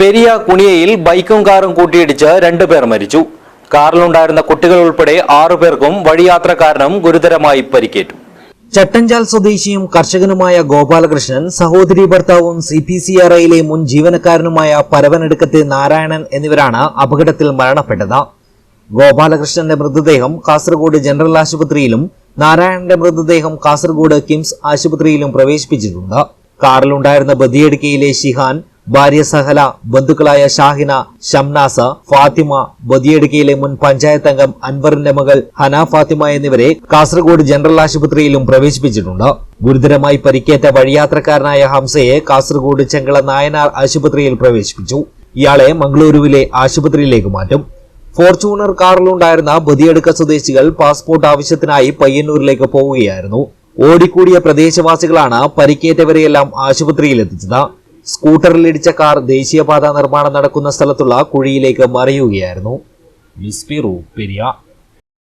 പെരിയ കുണിയയിൽ ബൈക്കും കാറും കൂട്ടിയിടിച്ച് രണ്ടുപേർ മരിച്ചു. കാറിലുണ്ടായിരുന്ന കുട്ടികൾ ഉൾപ്പെടെ ആറുപേർക്കും വഴിയാത്രക്കാരനും ഗുരുതരമായി പരിക്കേറ്റു. ചട്ടഞ്ചാൽ സ്വദേശിയും കർഷകനുമായ ഗോപാലകൃഷ്ണൻ സഹോദരി ഭർത്താവും സി പി സി ആർ ഐയിലെ മുൻ ജീവനക്കാരനുമായ പരവനടുക്കത്തെ നാരായണൻ എന്നിവരാണ് അപകടത്തിൽ മരണപ്പെട്ടത്. ഗോപാലകൃഷ്ണന്റെ മൃതദേഹം കാസർഗോഡ് ജനറൽ ആശുപത്രിയിലും നാരായണന്റെ മൃതദേഹം കാസർഗോഡ് കിംസ് ആശുപത്രിയിലും പ്രവേശിപ്പിച്ചിട്ടുണ്ട്. കാറിലുണ്ടായിരുന്ന ബദിയടുക്കയിലെ ഷിഹാൻ ഭാര്യ സഹല ബന്ധുക്കളായ ഷാഹിന ഷംനാസ ഫാത്തിമ ബദിയടുക്കയിലെ മുൻ പഞ്ചായത്ത് അംഗം അൻവറിന്റെ മകൾ ഹന ഫാത്തിമ എന്നിവരെ കാസർഗോഡ് ജനറൽ ആശുപത്രിയിലും പ്രവേശിപ്പിച്ചിട്ടുണ്ട്. ഗുരുതരമായി പരിക്കേറ്റ വഴിയാത്രക്കാരനായ ഹംസയെ കാസർഗോഡ് ചെങ്കള നായനാർ ആശുപത്രിയിൽ പ്രവേശിപ്പിച്ചു. ഇയാളെ മംഗളൂരുവിലെ ആശുപത്രിയിലേക്ക് മാറ്റും. ഫോർച്യൂണർ കാറിലുണ്ടായിരുന്ന ബദിയടുക്ക സ്വദേശികൾ പാസ്പോർട്ട് ആവശ്യത്തിനായി പയ്യന്നൂരിലേക്ക് പോവുകയായിരുന്നു. ഓടിക്കൂടിയ പ്രദേശവാസികളാണ് പരിക്കേറ്റവരെയെല്ലാം ആശുപത്രിയിൽ എത്തിച്ചത് സ്കൂട്ടറിലിടിച്ച കാർ ദേശീയപാത നിർമ്മാണം നടക്കുന്ന സ്ഥലത്തുള്ള കുഴിയിലേക്ക് മറിയുകയായിരുന്നു. മിസ്പിറു പെരിയ.